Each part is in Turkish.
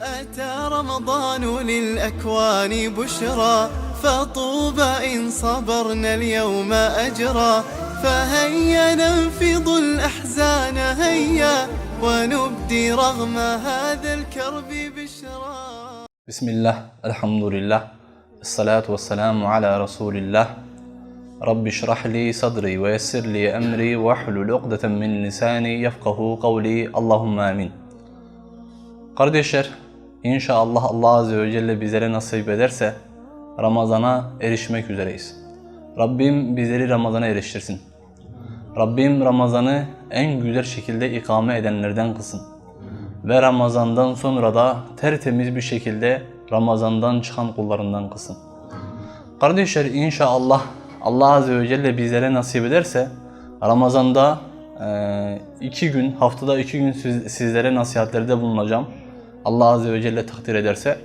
أتى رمضان للأكوان بشرى فطوبى إن صبرنا اليوم أجرى. فهيا ننفض الأحزان هيا ونبدي رغم هذا الكرب بشرى. بسم الله الحمد لله الصلاة والسلام على رسول الله. رب اشرح لي صدري ويسر لي أمري واحلل عقدة من لساني يفقه قولي. اللهم آمين. Kardeşler, inşallah Allah Azze ve Celle bizlere nasip ederse Ramazan'a erişmek üzereyiz. Rabbim bizleri Ramazan'a eriştirsin. Rabbim Ramazan'ı en güzel şekilde ikame edenlerden kılsın ve Ramazan'dan sonra da tertemiz bir şekilde Ramazan'dan çıkan kullarından kılsın. Kardeşler inşallah Allah Azze ve Celle bizlere nasip ederse Ramazan'da iki gün, haftada iki gün siz- sizlere nasihatlerde bulunacağım. Allah Azze ve Celle takdir ederse.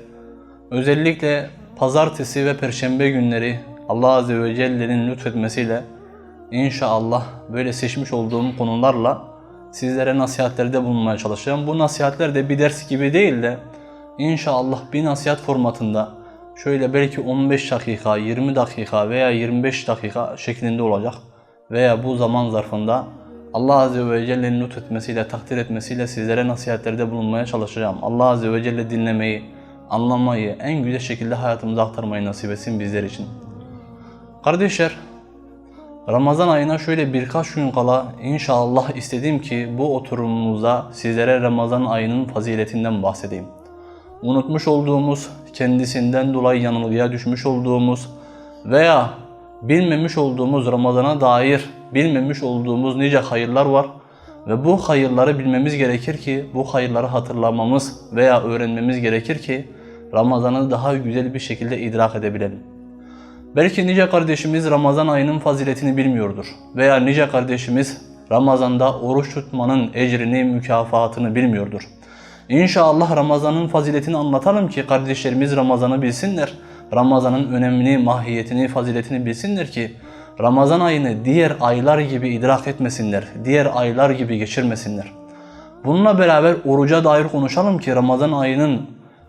Özellikle pazartesi ve perşembe günleri Allah Azze ve Celle'nin lütfetmesiyle İnşallah böyle seçmiş olduğum konularla sizlere nasihatlerde bulunmaya çalışacağım. Bu nasihatler de bir ders gibi değil de inşallah bir nasihat formatında şöyle belki 15 dakika, 20 dakika veya 25 dakika şeklinde olacak. Veya bu zaman zarfında Allah Azze ve Celle'nin lütfetmesiyle, takdir etmesiyle sizlere nasihatlerde bulunmaya çalışacağım. Allah Azze ve Celle dinlemeyi, anlamayı, en güzel şekilde hayatımıza aktarmayı nasip etsin bizler için. Kardeşler, Ramazan ayına şöyle birkaç gün kala inşallah istedim ki bu oturumumuzda sizlere Ramazan ayının faziletinden bahsedeyim. Unutmuş olduğumuz, kendisinden dolayı yanılgıya düşmüş olduğumuz veya bilmemiş olduğumuz Ramazan'a dair bilmemiş olduğumuz nice hayırlar var ve bu hayırları bilmemiz gerekir ki bu hayırları hatırlamamız veya öğrenmemiz gerekir ki Ramazan'ı daha güzel bir şekilde idrak edebilelim. Belki nice kardeşimiz Ramazan ayının faziletini bilmiyordur. Veya nice kardeşimiz Ramazan'da oruç tutmanın ecrini, mükafatını bilmiyordur. İnşallah Ramazan'ın faziletini anlatalım ki kardeşlerimiz Ramazan'ı bilsinler. Ramazan'ın önemini, mahiyetini, faziletini bilsinler ki Ramazan ayını diğer aylar gibi idrak etmesinler. Diğer aylar gibi geçirmesinler. Bununla beraber oruca dair konuşalım ki Ramazan ayının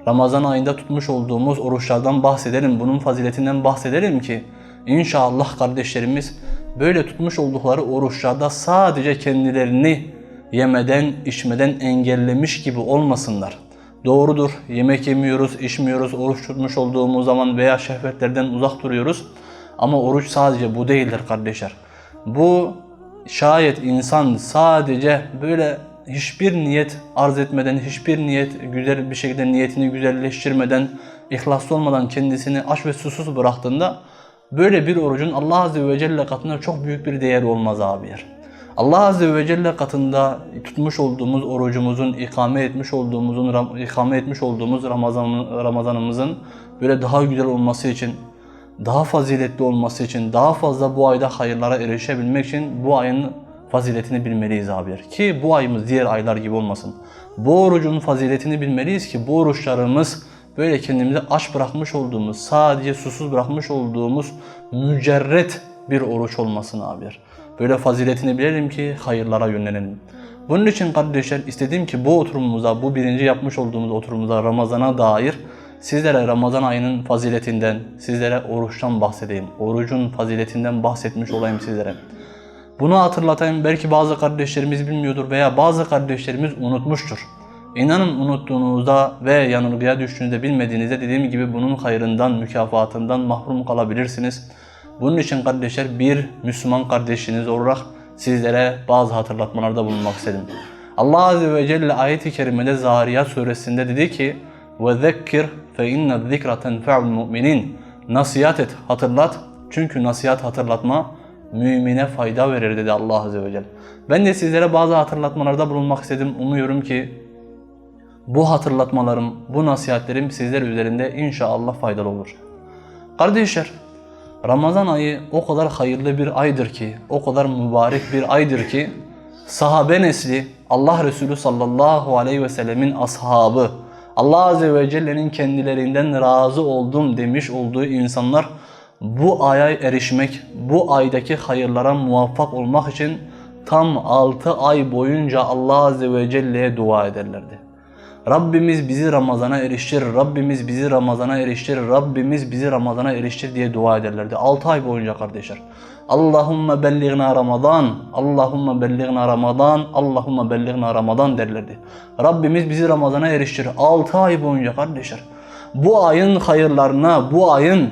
Ramazan ayında tutmuş olduğumuz oruçlardan bahsedelim. Bunun faziletinden bahsedelim ki inşallah kardeşlerimiz böyle tutmuş oldukları oruçlarda sadece kendilerini yemeden, içmeden engellemiş gibi olmasınlar. Doğrudur. Yemek yemiyoruz, içmiyoruz, oruç tutmuş olduğumuz zaman veya şehvetlerden uzak duruyoruz. Ama oruç sadece bu değildir kardeşler. Bu şayet insan sadece böyle hiçbir niyet arz etmeden, hiçbir niyet güzel bir şekilde niyetini güzelleştirmeden, ihlaslı olmadan kendisini aç ve susuz bıraktığında böyle bir orucun Allah Azze ve Celle katında çok büyük bir değeri olmaz abiler. Allah Azze ve Celle katında tutmuş olduğumuz orucumuzun, ikame etmiş olduğumuzun, ikame etmiş olduğumuz Ramazan, Ramazanımızın böyle daha güzel olması için daha faziletli olması için, daha fazla bu ayda hayırlara erişebilmek için bu ayın faziletini bilmeliyiz abiler. Ki bu ayımız diğer aylar gibi olmasın. Bu orucun faziletini bilmeliyiz ki bu oruçlarımız böyle kendimizi aç bırakmış olduğumuz, sadece susuz bırakmış olduğumuz mücerret bir oruç olmasın abiler. Böyle faziletini bilelim ki hayırlara yönelelim. Bunun için kardeşler istedim ki bu oturumumuza, bu birinci yapmış olduğumuz oturumumuza Ramazan'a dair sizlere Ramazan ayının faziletinden, sizlere oruçtan bahsedeyim. Orucun faziletinden bahsetmiş olayım sizlere. Bunu hatırlatayım belki bazı kardeşlerimiz bilmiyordur veya bazı kardeşlerimiz unutmuştur. İnanın unuttuğunuzda ve yanılgıya düştüğünüzde bilmediğinizde dediğim gibi bunun hayrından, mükafatından mahrum kalabilirsiniz. Bunun için kardeşler bir Müslüman kardeşiniz olarak sizlere bazı hatırlatmalarda bulunmak istedim. Allah Azze ve Celle ayet-i kerimede Zariyat suresinde dedi ki وَذَكِّرْ فَاِنَّ الذِّكْرَ تَنْفَعُ الْمُؤْمِنِينَ Nasihat et, hatırlat. Çünkü nasihat hatırlatma mümine fayda verir dedi Allah Azze ve Celle. Ben de sizlere bazı hatırlatmalarda bulunmak istedim. Umuyorum ki bu hatırlatmalarım, bu nasihatlerim sizler üzerinde inşallah faydalı olur. Kardeşler, Ramazan ayı o kadar hayırlı bir aydır ki, o kadar mübarek bir aydır ki, sahabe nesli, Allah Resulü sallallahu aleyhi ve sellemin ashabı, Allah Azze ve Celle'nin kendilerinden razı oldum demiş olduğu insanlar bu aya erişmek, bu aydaki hayırlara muvaffak olmak için tam 6 ay boyunca Allah Azze ve Celle'ye dua ederlerdi. Rabbimiz bizi Ramazan'a eriştir, Rabbimiz bizi Ramazan'a eriştir, Rabbimiz bizi Ramazan'a eriştir diye dua ederlerdi. 6 ay boyunca kardeşler. Allahümme belliğna Ramazan, Allahümme belliğna Ramazan, Allahümme belliğna Ramazan derlerdi. Rabbimiz bizi Ramazan'a eriştir. 6 ay boyunca kardeşler. Bu ayın hayırlarına, bu ayın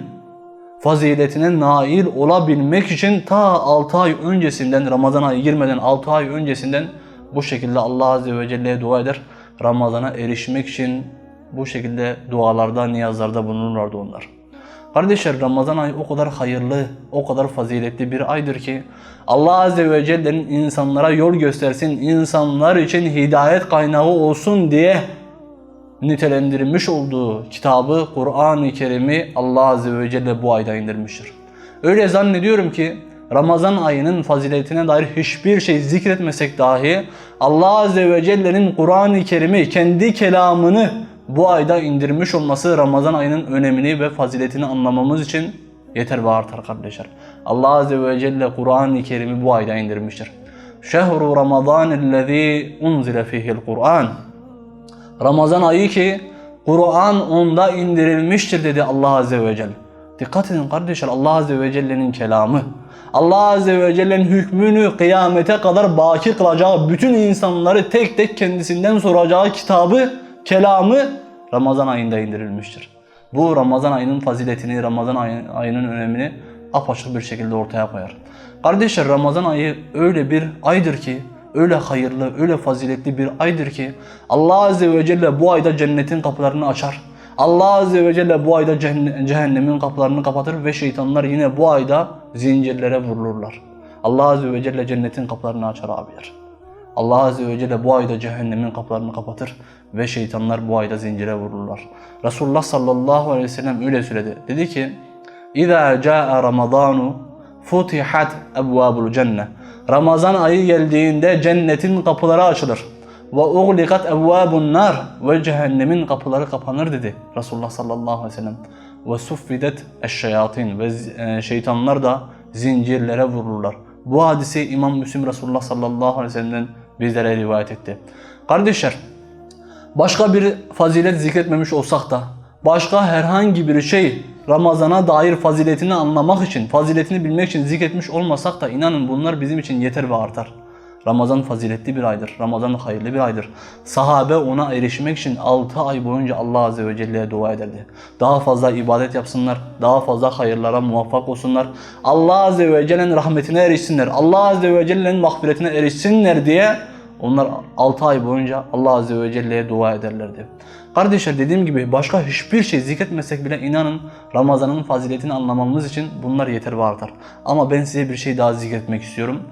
faziletine nail olabilmek için ta 6 ay öncesinden, Ramazan ayı girmeden 6 ay öncesinden bu şekilde Allah Azze ve Celle'ye dua eder. Ramazan'a erişmek için bu şekilde dualarda, niyazlarda bulunurlardı onlar. Kardeşler Ramazan ayı o kadar hayırlı, o kadar faziletli bir aydır ki Allah Azze ve Celle'nin insanlara yol göstersin, insanlar için hidayet kaynağı olsun diye nitelendirilmiş olduğu kitabı Kur'an-ı Kerim'i Allah Azze ve Celle bu ayda indirmiştir. Öyle zannediyorum ki Ramazan ayının faziletine dair hiçbir şey zikretmesek dahi Allah Azze ve Celle'nin Kur'an-ı Kerim'i kendi kelamını bu ayda indirmiş olması Ramazan ayının önemini ve faziletini anlamamız için yeter ve artar kardeşler. Allah Azze ve Celle Kur'an-ı Kerim'i bu ayda indirmiştir. Şehru Ramazanellezî unzile fihil Kur'an. Ramazan ayı ki Kur'an onda indirilmiştir dedi Allah Azze ve Celle. Dikkat edin kardeşler Allah Azze ve Celle'nin kelamı. Allah Azze ve Celle'nin hükmünü kıyamete kadar baki kılacağı, bütün insanları tek tek kendisinden soracağı kitabı, kelamı Ramazan ayında indirilmiştir. Bu Ramazan ayının faziletini, Ramazan ayı- ayının önemini apaçık bir şekilde ortaya koyar. Kardeşler Ramazan ayı öyle bir aydır ki öyle hayırlı, öyle faziletli bir aydır ki Allah Azze ve Celle bu ayda cennetin kapılarını açar. Allah Azze ve Celle bu ayda cehenne- cehennemin kapılarını kapatır ve şeytanlar yine bu ayda zincirlere vurulurlar. Allah Azze ve Celle cennetin kapılarını açar abiler. Allah Azze ve Celle bu ayda cehennemin kapılarını kapatır ve şeytanlar bu ayda zincire vururlar. Resulullah sallallahu aleyhi ve sellem öyle söyledi. Dedi ki İza caa Ramazanu futihat ebvabul cennet. Ramazan ayı geldiğinde cennetin kapıları açılır. Ve uglikat ebvabun nar ve cehennemin kapıları kapanır dedi Resulullah sallallahu aleyhi ve sellem. Ve suffidet eşşeyatin ve e, şeytanlar da zincirlere vururlar. Bu hadisi İmam Müslim Resulullah sallallahu aleyhi ve sellem'den bizlere rivayet etti. Kardeşler başka bir fazilet zikretmemiş olsak da başka herhangi bir şey Ramazana dair faziletini anlamak için, faziletini bilmek için zikretmiş olmasak da inanın bunlar bizim için yeter ve artar. Ramazan faziletli bir aydır. Ramazan hayırlı bir aydır. Sahabe ona erişmek için 6 ay boyunca Allah Azze ve Celle'ye dua ederdi. Daha fazla ibadet yapsınlar, daha fazla hayırlara muvaffak olsunlar. Allah Azze ve Celle'nin rahmetine erişsinler. Allah Azze ve Celle'nin mağfiretine erişsinler diye onlar 6 ay boyunca Allah Azze ve Celle'ye dua ederlerdi. Kardeşler dediğim gibi başka hiçbir şey zikretmesek bile inanın Ramazan'ın faziletini anlamamız için bunlar yeter ve artar. Ama ben size bir şey daha zikretmek istiyorum.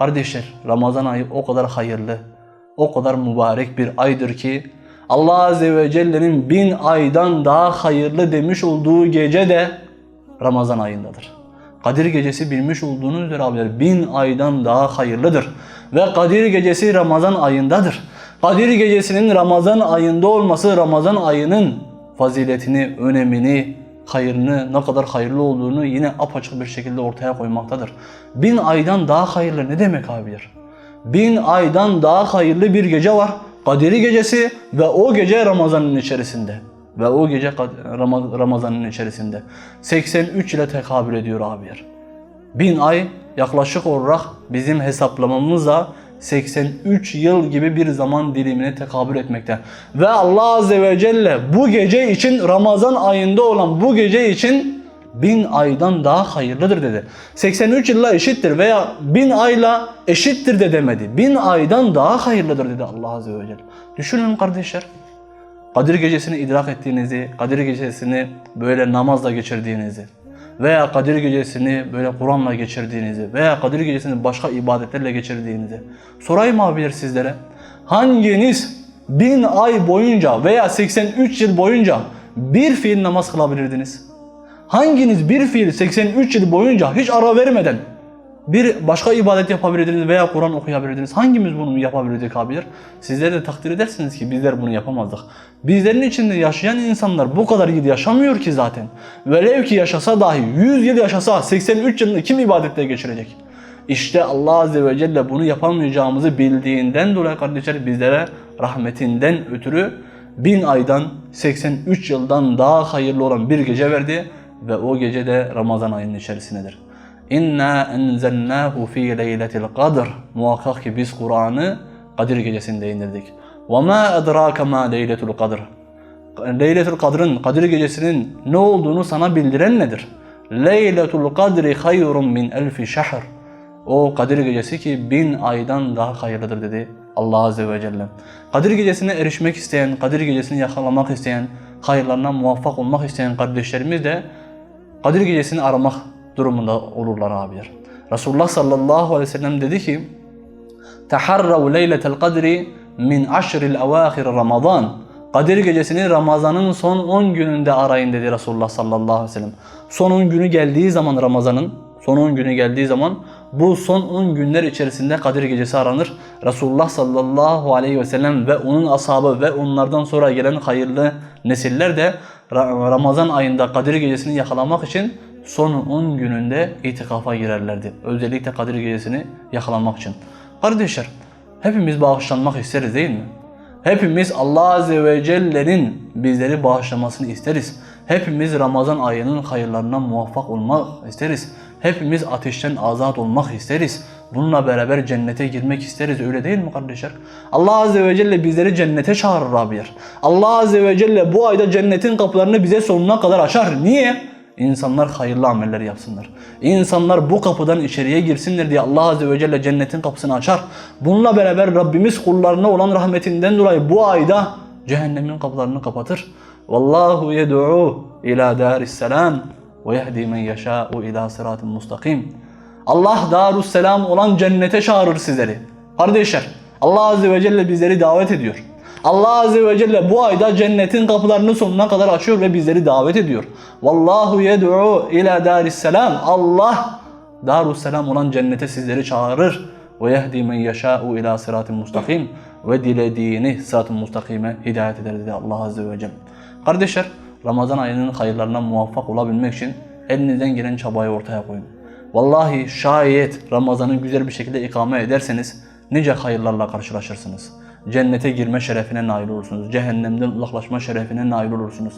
Kardeşler Ramazan ayı o kadar hayırlı, o kadar mübarek bir aydır ki Allah Azze ve Celle'nin bin aydan daha hayırlı demiş olduğu gece de Ramazan ayındadır. Kadir gecesi bilmiş olduğunuz üzere abiler bin aydan daha hayırlıdır. Ve Kadir gecesi Ramazan ayındadır. Kadir gecesinin Ramazan ayında olması Ramazan ayının faziletini, önemini, hayrını, ne kadar hayırlı olduğunu yine apaçık bir şekilde ortaya koymaktadır. Bin aydan daha hayırlı ne demek abiler? Bin aydan daha hayırlı bir gece var. Kadir gecesi ve o gece Ramazan'ın içerisinde. Ve o gece Ramazan'ın içerisinde. 83 ile tekabül ediyor abiler. Bin ay yaklaşık olarak bizim hesaplamamızla 83 yıl gibi bir zaman dilimine tekabül etmekte. Ve Allah Azze ve Celle bu gece için Ramazan ayında olan bu gece için bin aydan daha hayırlıdır dedi. 83 yılla eşittir veya bin ayla eşittir de demedi. Bin aydan daha hayırlıdır dedi Allah Azze ve Celle. Düşünün kardeşler. Kadir gecesini idrak ettiğinizi, Kadir gecesini böyle namazla geçirdiğinizi veya Kadir gecesini böyle Kur'an'la geçirdiğinizi veya Kadir gecesini başka ibadetlerle geçirdiğinizi sorayım abiler sizlere. Hanginiz bin ay boyunca veya 83 yıl boyunca bir fiil namaz kılabilirdiniz? Hanginiz bir fiil 83 yıl boyunca hiç ara vermeden bir başka ibadet yapabilirdiniz veya Kur'an okuyabilirdiniz. Hangimiz bunu yapabilirdik abiler? Sizler de takdir edersiniz ki bizler bunu yapamazdık. Bizlerin içinde yaşayan insanlar bu kadar yıl yaşamıyor ki zaten. Velev ki yaşasa dahi 100 yıl yaşasa 83 yılını kim ibadette geçirecek? İşte Allah Azze ve Celle bunu yapamayacağımızı bildiğinden dolayı kardeşler bizlere rahmetinden ötürü bin aydan 83 yıldan daha hayırlı olan bir gece verdi ve o gece de Ramazan ayının içerisindedir. İnna enzelnahu fi leyletil kadr. Muhakkak ki biz Kur'an'ı Kadir gecesinde indirdik. Ve ma edrake ma leyletul kadr. Leyletul Kadr'ın, Kadir gecesinin ne olduğunu sana bildiren nedir? Leyletul Kadri hayrun min elfi şehr. O Kadir gecesi ki bin aydan daha hayırlıdır dedi Allah Azze ve Celle. Kadir gecesine erişmek isteyen, Kadir gecesini yakalamak isteyen, hayırlarına muvaffak olmak isteyen kardeşlerimiz de Kadir gecesini aramak durumunda olurlar abiler. Resulullah sallallahu aleyhi ve sellem dedi ki Teharrav leyletel kadri min aşril evâhir Ramazan. Kadir gecesini Ramazan'ın son 10 gününde arayın dedi Resulullah sallallahu aleyhi ve sellem. Son 10 günü geldiği zaman Ramazan'ın son 10 günü geldiği zaman bu son 10 günler içerisinde Kadir gecesi aranır. Resulullah sallallahu aleyhi ve sellem ve onun ashabı ve onlardan sonra gelen hayırlı nesiller de Ra- Ramazan ayında Kadir gecesini yakalamak için son 10 gününde itikafa girerlerdi. Özellikle Kadir gecesini yakalamak için. Kardeşler hepimiz bağışlanmak isteriz değil mi? Hepimiz Allah Azze ve Celle'nin bizleri bağışlamasını isteriz. Hepimiz Ramazan ayının hayırlarına muvaffak olmak isteriz. Hepimiz ateşten azat olmak isteriz. Bununla beraber cennete girmek isteriz öyle değil mi kardeşler? Allah Azze ve Celle bizleri cennete çağırır abiler. Allah Azze ve Celle bu ayda cennetin kapılarını bize sonuna kadar açar. Niye? İnsanlar hayırlı ameller yapsınlar. İnsanlar bu kapıdan içeriye girsinler diye Allah Azze ve Celle cennetin kapısını açar. Bununla beraber Rabbimiz kullarına olan rahmetinden dolayı bu ayda cehennemin kapılarını kapatır. Vallahu yed'u ila daris selam ve yehdi men yeşâ'u ila sıratın mustakim. Allah darusselam olan cennete çağırır sizleri. Kardeşler Allah Azze ve Celle bizleri davet ediyor. Allah Azze ve Celle bu ayda cennetin kapılarını sonuna kadar açıyor ve bizleri davet ediyor. Vallahu yed'u ila darisselam. Allah darusselam olan cennete sizleri çağırır. Ve yehdi men yeşâ'u ila sıratın mustakim. Ve dilediğini sıratın mustakime hidayet eder dedi Allah Azze ve Celle. Kardeşler Ramazan ayının hayırlarına muvaffak olabilmek için elinizden gelen çabayı ortaya koyun. Vallahi şayet Ramazan'ı güzel bir şekilde ikame ederseniz nice hayırlarla karşılaşırsınız. Cennete girme şerefine nail olursunuz. Cehennemden uzaklaşma şerefine nail olursunuz.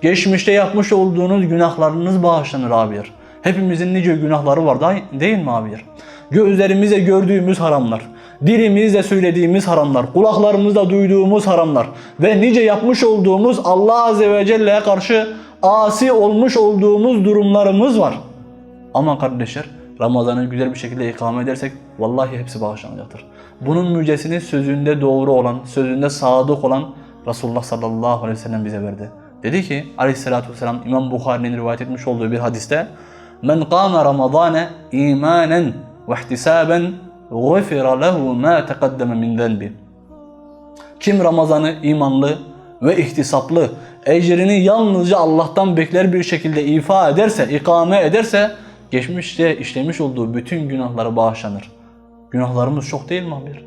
Geçmişte yapmış olduğunuz günahlarınız bağışlanır abiler. Hepimizin nice günahları var değil mi abiler? Gözlerimizle gördüğümüz haramlar, dilimizle söylediğimiz haramlar, kulaklarımızla duyduğumuz haramlar ve nice yapmış olduğumuz Allah Azze ve Celle'ye karşı asi olmuş olduğumuz durumlarımız var. Ama kardeşler Ramazan'ı güzel bir şekilde ikame edersek vallahi hepsi bağışlanacaktır. Bunun müjdesini sözünde doğru olan, sözünde sadık olan Resulullah sallallahu aleyhi ve sellem bize verdi. Dedi ki aleyhissalatü vesselam İmam Bukhari'nin rivayet etmiş olduğu bir hadiste Men kâme Ramazâne imanen ve ihtisaben gufira lehu ma teqaddeme min zenbi. Kim Ramazan'ı imanlı ve ihtisaplı, ecrini yalnızca Allah'tan bekler bir şekilde ifa ederse, ikame ederse, geçmişte işlemiş olduğu bütün günahları bağışlanır. Günahlarımız çok değil mi abi?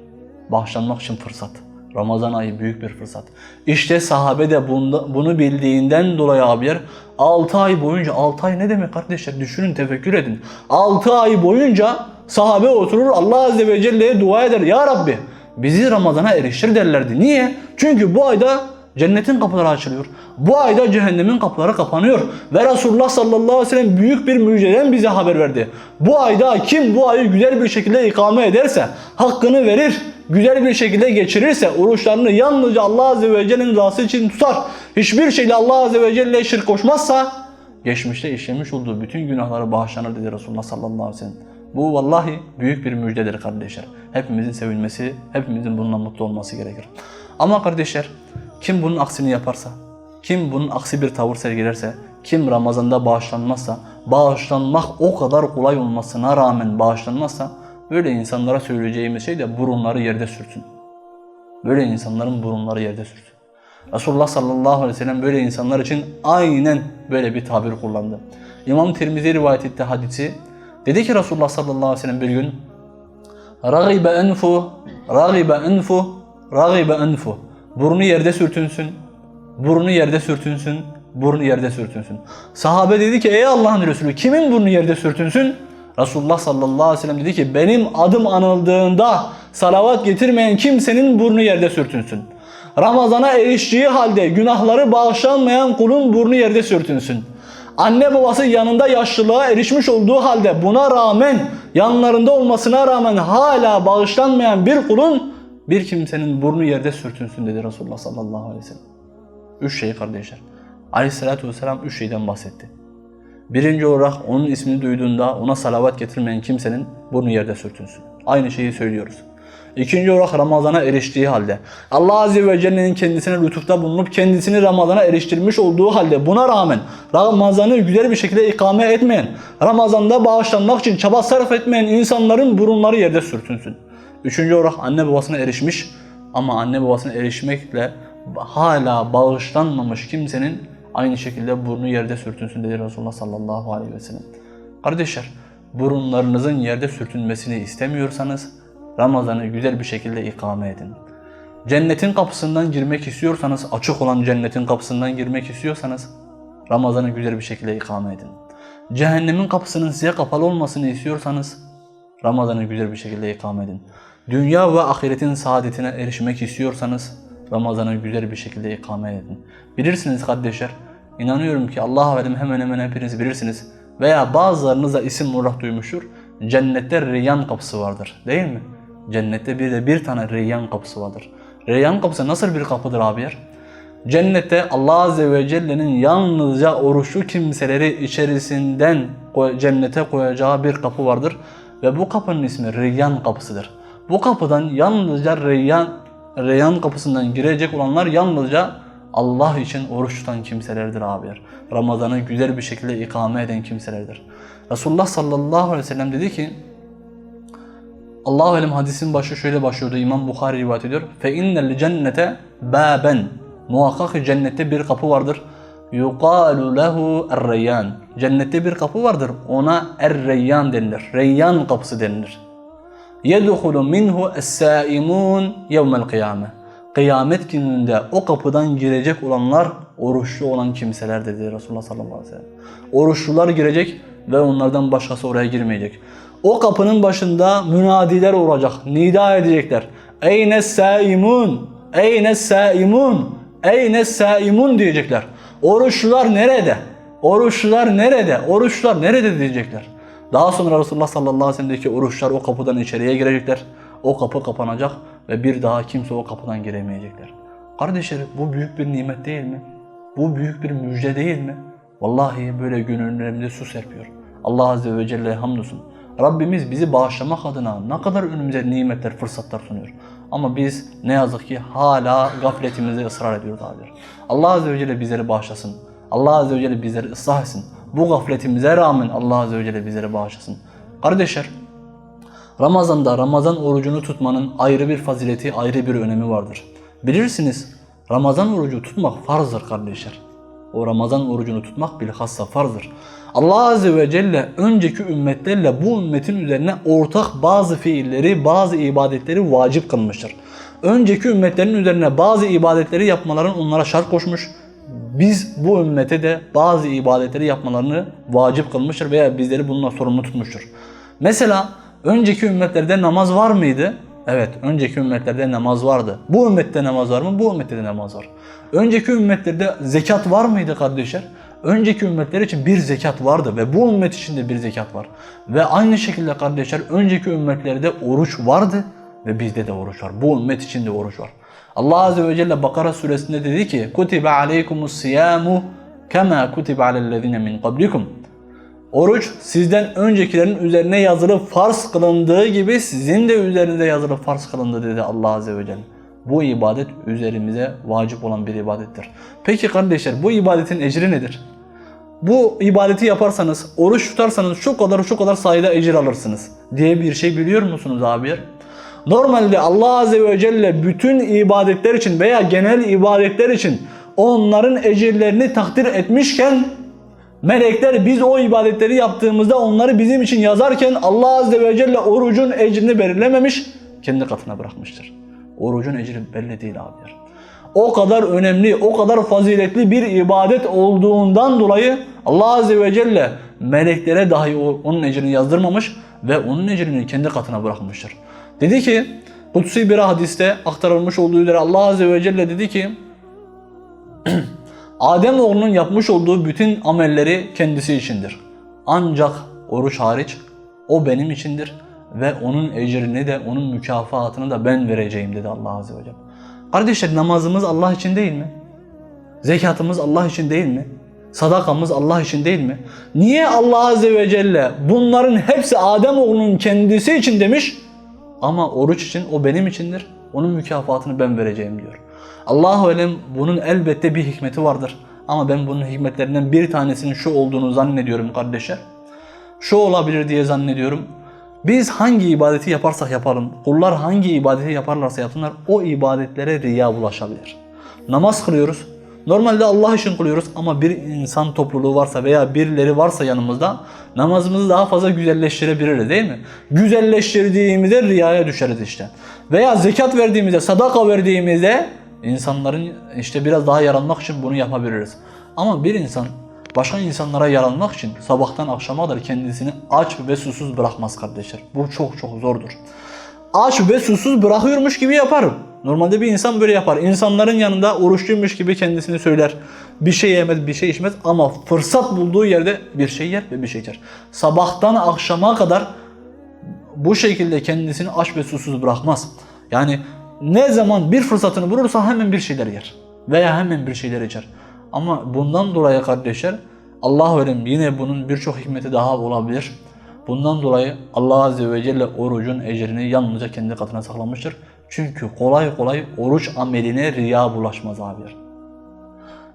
Bağışlanmak için fırsat. Ramazan ayı büyük bir fırsat. İşte sahabe de bunda, bunu bildiğinden dolayı abiler 6 ay boyunca 6 ay ne demek kardeşler düşünün tefekkür edin. 6 ay boyunca sahabe oturur Allah Azze ve Celle'ye dua eder. Ya Rabbi bizi Ramazan'a eriştir derlerdi. Niye? Çünkü bu ayda cennetin kapıları açılıyor. Bu ayda cehennemin kapıları kapanıyor. Ve Resulullah sallallahu aleyhi ve sellem büyük bir müjdeden bize haber verdi. Bu ayda kim bu ayı güzel bir şekilde ikame ederse, hakkını verir, güzel bir şekilde geçirirse, oruçlarını yalnızca Allah azze ve celle'nin rızası için tutar, hiçbir şeyle Allah azze ve celle'ye şirk koşmazsa, geçmişte işlemiş olduğu bütün günahları bağışlanır dedi Resulullah sallallahu aleyhi ve sellem. Bu vallahi büyük bir müjdedir kardeşler. Hepimizin sevilmesi, hepimizin bununla mutlu olması gerekir. Ama kardeşler, kim bunun aksini yaparsa, kim bunun aksi bir tavır sergilerse, kim Ramazan'da bağışlanmazsa, bağışlanmak o kadar kolay olmasına rağmen bağışlanmazsa, böyle insanlara söyleyeceğimiz şey de burunları yerde sürtsün. Böyle insanların burunları yerde sürtsün. Resulullah sallallahu aleyhi ve sellem böyle insanlar için aynen böyle bir tabir kullandı. İmam Tirmizi rivayet etti hadisi. Dedi ki Resulullah sallallahu aleyhi ve sellem bir gün Ragibe enfu, ragibe enfu, ragibe enfu. Burnu yerde sürtünsün, burnu yerde sürtünsün, burnu yerde sürtünsün. Sahabe dedi ki ey Allah'ın Resulü kimin burnu yerde sürtünsün? Resulullah sallallahu aleyhi ve sellem dedi ki benim adım anıldığında salavat getirmeyen kimsenin burnu yerde sürtünsün. Ramazana eriştiği halde günahları bağışlanmayan kulun burnu yerde sürtünsün. Anne babası yanında yaşlılığa erişmiş olduğu halde buna rağmen yanlarında olmasına rağmen hala bağışlanmayan bir kulun bir kimsenin burnu yerde sürtünsün dedi Resulullah sallallahu aleyhi ve sellem. Üç şey kardeşler. Aleyhissalatü vesselam üç şeyden bahsetti. Birinci olarak onun ismini duyduğunda ona salavat getirmeyen kimsenin burnu yerde sürtünsün. Aynı şeyi söylüyoruz. İkinci olarak Ramazan'a eriştiği halde Allah Azze ve Celle'nin kendisine lütufta bulunup kendisini Ramazan'a eriştirmiş olduğu halde buna rağmen Ramazan'ı güzel bir şekilde ikame etmeyen, Ramazan'da bağışlanmak için çaba sarf etmeyen insanların burunları yerde sürtünsün. Üçüncü olarak anne babasına erişmiş ama anne babasına erişmekle hala bağışlanmamış kimsenin aynı şekilde burnu yerde sürtünsün dedi Resulullah sallallahu aleyhi ve sellem. Kardeşler burunlarınızın yerde sürtünmesini istemiyorsanız Ramazan'ı güzel bir şekilde ikame edin. Cennetin kapısından girmek istiyorsanız, açık olan cennetin kapısından girmek istiyorsanız Ramazan'ı güzel bir şekilde ikame edin. Cehennemin kapısının size kapalı olmasını istiyorsanız Ramazan'ı güzel bir şekilde ikame edin. Dünya ve ahiretin saadetine erişmek istiyorsanız Ramazan'ı güzel bir şekilde ikame edin. Bilirsiniz kardeşler, inanıyorum ki Allah alem hemen hemen hepiniz bilirsiniz veya bazılarınız da isim olarak duymuştur. Cennette Reyyan kapısı vardır değil mi? Cennette bir de bir tane Reyyan kapısı vardır. Reyyan kapısı nasıl bir kapıdır abiler? Cennette Allah Azze ve Celle'nin yalnızca oruçlu kimseleri içerisinden cennete koyacağı bir kapı vardır. Ve bu kapının ismi Reyyan kapısıdır. Bu kapıdan yalnızca Reyyan, Reyyan kapısından girecek olanlar yalnızca Allah için oruç tutan kimselerdir abiler. Ramazan'ı güzel bir şekilde ikame eden kimselerdir. Resulullah sallallahu aleyhi ve sellem dedi ki Allahu alem hadisin başı şöyle başlıyordu. İmam Bukhari rivayet ediyor. Fe innel cennete baben. Muhakkak cennette bir kapı vardır. Yuqalu lehu er-reyyan. Cennette bir kapı vardır. Ona er-reyyan denilir. Reyyan kapısı denilir. Yedhulu minhu es-saimun yevmel kıyame. Kıyamet gününde o kapıdan girecek olanlar oruçlu olan kimseler dedi Resulullah sallallahu aleyhi ve sellem. Oruçlular girecek ve onlardan başkası oraya girmeyecek. O kapının başında münadiler olacak, nida edecekler. Eyne saimun, eyne saimun, eyne saimun diyecekler. Oruçlular nerede? Oruçlular nerede? Oruçlular nerede diyecekler. Daha sonra Resulullah sallallahu aleyhi ve sellem'deki oruçlar o kapıdan içeriye girecekler. O kapı kapanacak ve bir daha kimse o kapıdan giremeyecekler. Kardeşlerim bu büyük bir nimet değil mi? Bu büyük bir müjde değil mi? Vallahi böyle gönüllerimize su serpiyor. Allah Azze ve Celle'ye hamdolsun. Rabbimiz bizi bağışlamak adına ne kadar önümüze nimetler, fırsatlar sunuyor. Ama biz ne yazık ki hala gafletimize ısrar ediyoruz abiler. Allah Azze ve Celle bizleri bağışlasın. Allah Azze ve Celle bizleri ıslah etsin. Bu gafletimize rağmen Allah Azze ve Celle bizleri bağışlasın. Kardeşler, Ramazan'da Ramazan orucunu tutmanın ayrı bir fazileti, ayrı bir önemi vardır. Bilirsiniz Ramazan orucu tutmak farzdır kardeşler. O Ramazan orucunu tutmak bilhassa farzdır. Allah Azze ve Celle önceki ümmetlerle bu ümmetin üzerine ortak bazı fiilleri, bazı ibadetleri vacip kılmıştır. Önceki ümmetlerin üzerine bazı ibadetleri yapmaların onlara şart koşmuş. Biz bu ümmete de bazı ibadetleri yapmalarını vacip kılmıştır veya bizleri bununla sorumlu tutmuştur. Mesela önceki ümmetlerde namaz var mıydı? Evet, önceki ümmetlerde namaz vardı. Bu ümmette namaz var mı? Bu ümmette de namaz var. Önceki ümmetlerde zekat var mıydı kardeşler? Önceki ümmetler için bir zekat vardı ve bu ümmet için de bir zekat var. Ve aynı şekilde kardeşler önceki ümmetlerde oruç vardı ve bizde de oruç var. Bu ümmet için de oruç var. Allah Azze ve Celle Bakara suresinde dedi ki Kutibe aleykumus siyamu kema kutibe alellezine min qablikum Oruç sizden öncekilerin üzerine yazılı farz kılındığı gibi sizin de üzerinize yazılı farz kılındı dedi Allah Azze ve Celle. Bu ibadet üzerimize vacip olan bir ibadettir. Peki kardeşler bu ibadetin ecri nedir? Bu ibadeti yaparsanız, oruç tutarsanız şu kadar şu kadar sayıda ecir alırsınız diye bir şey biliyor musunuz abiler? Normalde Allah Azze ve Celle bütün ibadetler için veya genel ibadetler için onların ecirlerini takdir etmişken Melekler biz o ibadetleri yaptığımızda onları bizim için yazarken Allah Azze ve Celle orucun ecrini belirlememiş, kendi katına bırakmıştır. Orucun ecri belli değil abiler. O kadar önemli, o kadar faziletli bir ibadet olduğundan dolayı Allah Azze ve Celle meleklere dahi onun ecrini yazdırmamış ve onun ecrini kendi katına bırakmıştır. Dedi ki Kutsi bir hadiste aktarılmış olduğu üzere Allah Azze ve Celle dedi ki Adem oğlunun yapmış olduğu bütün amelleri kendisi içindir. Ancak oruç hariç o benim içindir ve onun ecrini de onun mükafatını da ben vereceğim dedi Allah Azze ve Celle. Kardeşler namazımız Allah için değil mi? Zekatımız Allah için değil mi? Sadakamız Allah için değil mi? Niye Allah Azze ve Celle bunların hepsi Adem oğlunun kendisi için demiş ama oruç için o benim içindir. Onun mükafatını ben vereceğim diyor. Allahu alem bunun elbette bir hikmeti vardır. Ama ben bunun hikmetlerinden bir tanesinin şu olduğunu zannediyorum kardeşler. Şu olabilir diye zannediyorum. Biz hangi ibadeti yaparsak yapalım, kullar hangi ibadeti yaparlarsa yapsınlar o ibadetlere riya bulaşabilir. Namaz kılıyoruz. Normalde Allah için kılıyoruz ama bir insan topluluğu varsa veya birileri varsa yanımızda namazımızı daha fazla güzelleştirebiliriz değil mi? Güzelleştirdiğimizde riyaya düşeriz işte. Veya zekat verdiğimizde, sadaka verdiğimizde insanların işte biraz daha yaranmak için bunu yapabiliriz. Ama bir insan başka insanlara yaranmak için sabahtan akşama kadar kendisini aç ve susuz bırakmaz kardeşler. Bu çok çok zordur. Aç ve susuz bırakıyormuş gibi yaparım. Normalde bir insan böyle yapar. İnsanların yanında oruçluymuş gibi kendisini söyler. Bir şey yemez, bir şey içmez ama fırsat bulduğu yerde bir şey yer ve bir şey içer. Sabahtan akşama kadar bu şekilde kendisini aç ve susuz bırakmaz. Yani ne zaman bir fırsatını bulursa hemen bir şeyler yer. Veya hemen bir şeyler içer. Ama bundan dolayı kardeşler Allah verim yine bunun birçok hikmeti daha olabilir. Bundan dolayı Allah Azze ve Celle orucun ecrini yalnızca kendi katına saklamıştır. Çünkü kolay kolay oruç ameline riya bulaşmaz abiler.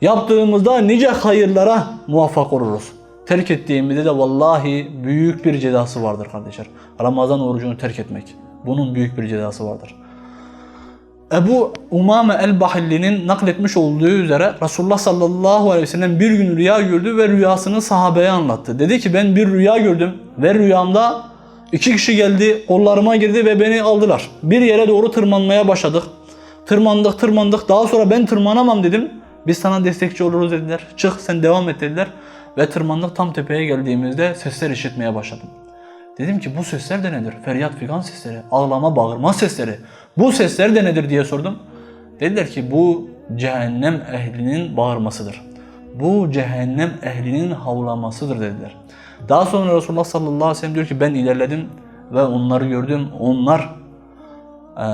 Yaptığımızda nice hayırlara muvaffak oluruz. Terk ettiğimizde de vallahi büyük bir cezası vardır kardeşler. Ramazan orucunu terk etmek. Bunun büyük bir cezası vardır. Ebu Umame el-Bahilli'nin nakletmiş olduğu üzere Resulullah sallallahu aleyhi ve sellem bir gün rüya gördü ve rüyasını sahabeye anlattı. Dedi ki ben bir rüya gördüm ve rüyamda iki kişi geldi kollarıma girdi ve beni aldılar. Bir yere doğru tırmanmaya başladık. Tırmandık tırmandık daha sonra ben tırmanamam dedim. Biz sana destekçi oluruz dediler. Çık sen devam et dediler. Ve tırmandık tam tepeye geldiğimizde sesler işitmeye başladım. Dedim ki bu sesler de nedir? Feryat figan sesleri, ağlama bağırma sesleri. Bu sesler de nedir diye sordum. Dediler ki bu cehennem ehlinin bağırmasıdır. Bu cehennem ehlinin havlamasıdır dediler. Daha sonra Resulullah sallallahu aleyhi ve sellem diyor ki ben ilerledim ve onları gördüm. Onlar eee,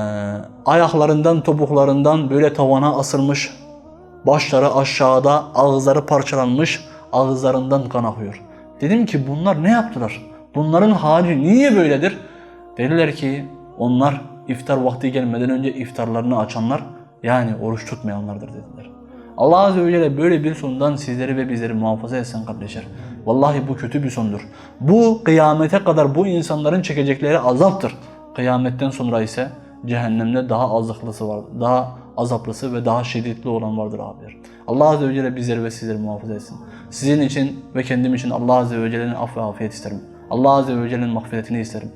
ayaklarından topuklarından böyle tavana asılmış. Başları aşağıda, ağızları parçalanmış, ağızlarından kan akıyor. Dedim ki bunlar ne yaptılar? Bunların hali niye böyledir? Dediler ki onlar iftar vakti gelmeden önce iftarlarını açanlar yani oruç tutmayanlardır dediler. Allah Azze ve Celle böyle bir sondan sizleri ve bizleri muhafaza etsin kardeşler. Vallahi bu kötü bir sondur. Bu kıyamete kadar bu insanların çekecekleri azaptır. Kıyametten sonra ise cehennemde daha azaplısı var. Daha azaplısı ve daha şiddetli olan vardır abiler. Allah Azze ve Celle bizleri ve sizleri muhafaza etsin. Sizin için ve kendim için Allah Azze ve Celle'nin af ve afiyet isterim. Allah Azze ve Celle'nin mağfiretini isterim.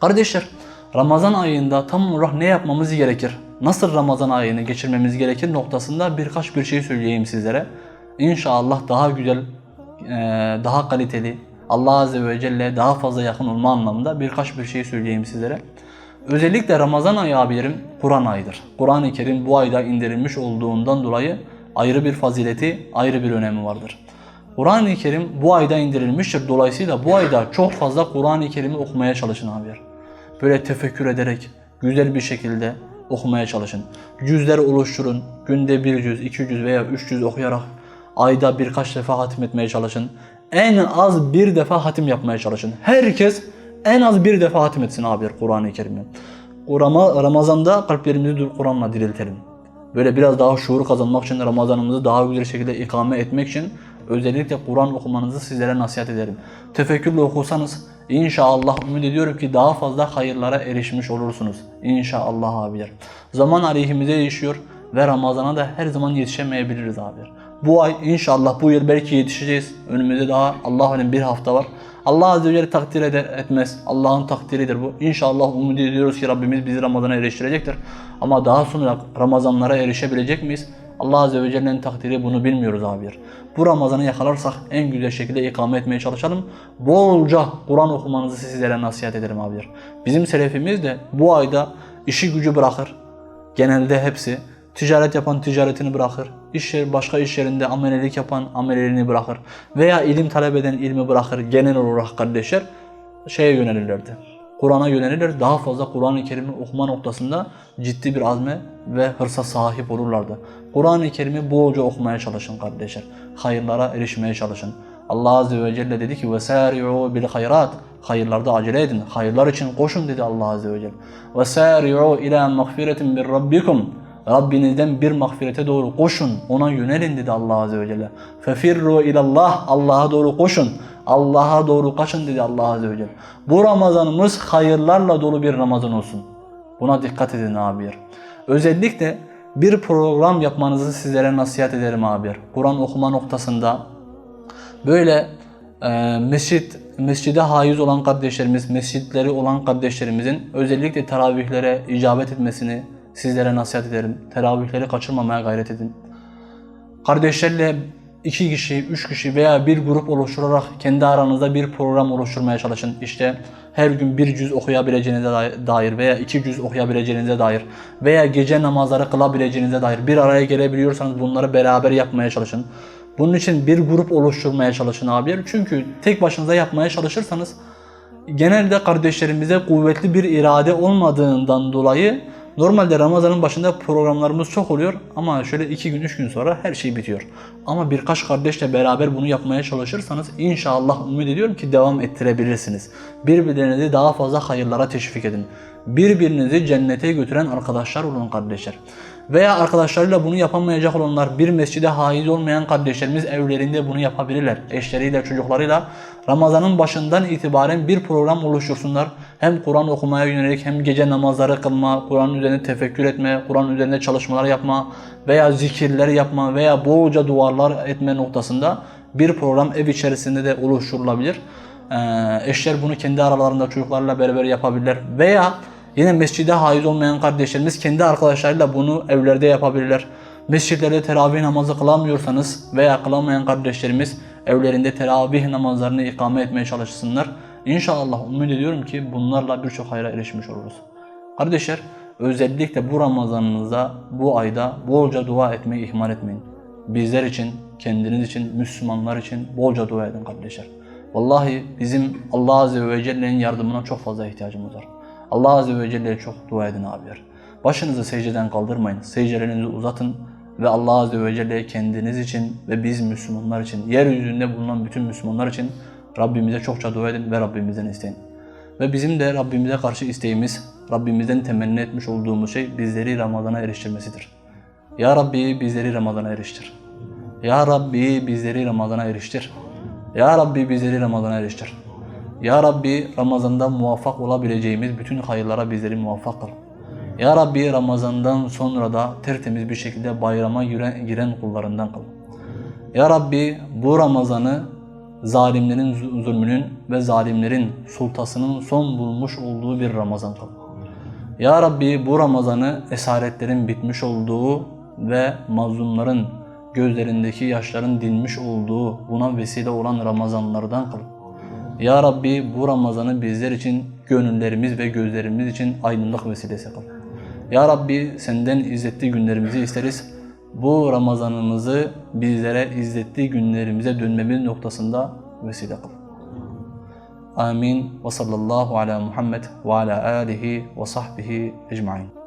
Kardeşler, Ramazan ayında tam olarak ne yapmamız gerekir? Nasıl Ramazan ayını geçirmemiz gerekir noktasında birkaç bir şey söyleyeyim sizlere. İnşallah daha güzel, daha kaliteli, Allah Azze ve Celle daha fazla yakın olma anlamında birkaç bir şey söyleyeyim sizlere. Özellikle Ramazan ayı abilerim Kur'an ayıdır. Kur'an-ı Kerim bu ayda indirilmiş olduğundan dolayı ayrı bir fazileti, ayrı bir önemi vardır. Kur'an-ı Kerim bu ayda indirilmiştir. Dolayısıyla bu ayda çok fazla Kur'an-ı Kerim'i okumaya çalışın abiler. Böyle tefekkür ederek, güzel bir şekilde okumaya çalışın. Cüzler oluşturun. Günde bir cüz, iki cüz veya üç cüz okuyarak ayda birkaç defa hatim etmeye çalışın. En az bir defa hatim yapmaya çalışın. Herkes en az bir defa hatim etsin abiler Kur'an-ı Kerim'i. Ramazan'da kalplerimizi Kur'an'la diriltelim. Böyle biraz daha şuur kazanmak için Ramazanımızı daha güzel şekilde ikame etmek için özellikle Kur'an okumanızı sizlere nasihat ederim. Tefekkürle okursanız inşallah ümit ediyorum ki daha fazla hayırlara erişmiş olursunuz. İnşallah abiler. Zaman aleyhimize değişiyor ve Ramazan'a da her zaman yetişemeyebiliriz abiler. Bu ay inşallah bu yıl belki yetişeceğiz. Önümüzde daha Allah'ın bir hafta var. Allah Azze ve Celle takdir eder, etmez. Allah'ın takdiridir bu. İnşallah umut ediyoruz ki Rabbimiz bizi Ramazan'a eriştirecektir. Ama daha sonra Ramazanlara erişebilecek miyiz? Allah Azze ve Celle'nin takdiri bunu bilmiyoruz abiler. Bu Ramazan'ı yakalarsak en güzel şekilde ikame etmeye çalışalım. Bolca Kur'an okumanızı sizlere nasihat ederim abiler. Bizim selefimiz de bu ayda işi gücü bırakır. Genelde hepsi. Ticaret yapan ticaretini bırakır. İş yer, başka iş yerinde amelelik yapan ameleliğini bırakır. Veya ilim talep eden ilmi bırakır. Genel olarak kardeşler şeye yönelirlerdi. Kur'an'a yönelirler. Daha fazla Kur'an-ı Kerim'i okuma noktasında ciddi bir azme ve hırsa sahip olurlardı. Kur'an-ı Kerim'i bolca okumaya çalışın kardeşler. Hayırlara erişmeye çalışın. Allah Azze ve Celle dedi ki وَسَارِعُوا بِالْخَيْرَاتِ Hayırlarda acele edin. Hayırlar için koşun dedi Allah Azze ve Celle. وَسَارِعُوا اِلَى مَغْفِرَةٍ مِنْ رَبِّكُمْ Rabbinizden bir mağfirete doğru koşun. Ona yönelin dedi Allah Azze ve Celle. Fefirru ilallah. Allah'a doğru koşun. Allah'a doğru kaçın dedi Allah Azze ve Celle. Bu Ramazanımız hayırlarla dolu bir Ramazan olsun. Buna dikkat edin abiler. Özellikle bir program yapmanızı sizlere nasihat ederim abiler. Kur'an okuma noktasında böyle e, mescit mescide haiz olan kardeşlerimiz, mescitleri olan kardeşlerimizin özellikle teravihlere icabet etmesini sizlere nasihat ederim. Teravihleri kaçırmamaya gayret edin. Kardeşlerle iki kişi, üç kişi veya bir grup oluşturarak kendi aranızda bir program oluşturmaya çalışın. İşte her gün bir cüz okuyabileceğinize dair veya iki cüz okuyabileceğinize dair veya gece namazları kılabileceğinize dair bir araya gelebiliyorsanız bunları beraber yapmaya çalışın. Bunun için bir grup oluşturmaya çalışın abiler. Çünkü tek başınıza yapmaya çalışırsanız genelde kardeşlerimize kuvvetli bir irade olmadığından dolayı normalde Ramazan'ın başında programlarımız çok oluyor ama şöyle iki gün üç gün sonra her şey bitiyor. Ama birkaç kardeşle beraber bunu yapmaya çalışırsanız inşallah ümit ediyorum ki devam ettirebilirsiniz. Birbirlerinizi daha fazla hayırlara teşvik edin. Birbirinizi cennete götüren arkadaşlar olun kardeşler. Veya arkadaşlarıyla bunu yapamayacak olanlar, bir mescide haiz olmayan kardeşlerimiz evlerinde bunu yapabilirler. Eşleriyle, çocuklarıyla Ramazan'ın başından itibaren bir program oluştursunlar. Hem Kur'an okumaya yönelik hem gece namazları kılma, Kur'an üzerine tefekkür etme, Kur'an üzerinde çalışmalar yapma veya zikirler yapma veya bolca duvarlar etme noktasında bir program ev içerisinde de oluşturulabilir. Ee, eşler bunu kendi aralarında çocuklarla beraber yapabilirler veya Yine mescide haiz olmayan kardeşlerimiz kendi arkadaşlarıyla bunu evlerde yapabilirler. Mescitlerde teravih namazı kılamıyorsanız veya kılamayan kardeşlerimiz evlerinde teravih namazlarını ikame etmeye çalışsınlar. İnşallah umut ediyorum ki bunlarla birçok hayra erişmiş oluruz. Kardeşler özellikle bu Ramazanınıza, bu ayda bolca dua etmeyi ihmal etmeyin. Bizler için, kendiniz için, Müslümanlar için bolca dua edin kardeşler. Vallahi bizim Allah Azze ve Celle'nin yardımına çok fazla ihtiyacımız var. Allah Azze ve Celle'ye çok dua edin abiler. Başınızı secdeden kaldırmayın. Secdelerinizi uzatın ve Allah Azze ve Celle'ye kendiniz için ve biz Müslümanlar için, yeryüzünde bulunan bütün Müslümanlar için Rabbimize çokça dua edin ve Rabbimizden isteyin. Ve bizim de Rabbimize karşı isteğimiz, Rabbimizden temenni etmiş olduğumuz şey bizleri Ramazan'a eriştirmesidir. Ya Rabbi bizleri Ramazan'a eriştir. Ya Rabbi bizleri Ramazan'a eriştir. Ya Rabbi bizleri Ramazan'a eriştir. Ya Rabbi Ramazan'da muvaffak olabileceğimiz bütün hayırlara bizleri muvaffak kıl. Ya Rabbi Ramazan'dan sonra da tertemiz bir şekilde bayrama giren, kullarından kıl. Ya Rabbi bu Ramazan'ı zalimlerin zulmünün ve zalimlerin sultasının son bulmuş olduğu bir Ramazan kıl. Ya Rabbi bu Ramazan'ı esaretlerin bitmiş olduğu ve mazlumların gözlerindeki yaşların dinmiş olduğu buna vesile olan Ramazanlardan kıl. Ya Rabbi bu Ramazan'ı bizler için gönüllerimiz ve gözlerimiz için aydınlık vesilesi kıl. Ya Rabbi senden izzetli günlerimizi isteriz. Bu Ramazanımızı bizlere izzetli günlerimize dönmemiz noktasında vesile kıl. Amin ve sallallahu ala Muhammed ve ala alihi ve sahbihi ecmain.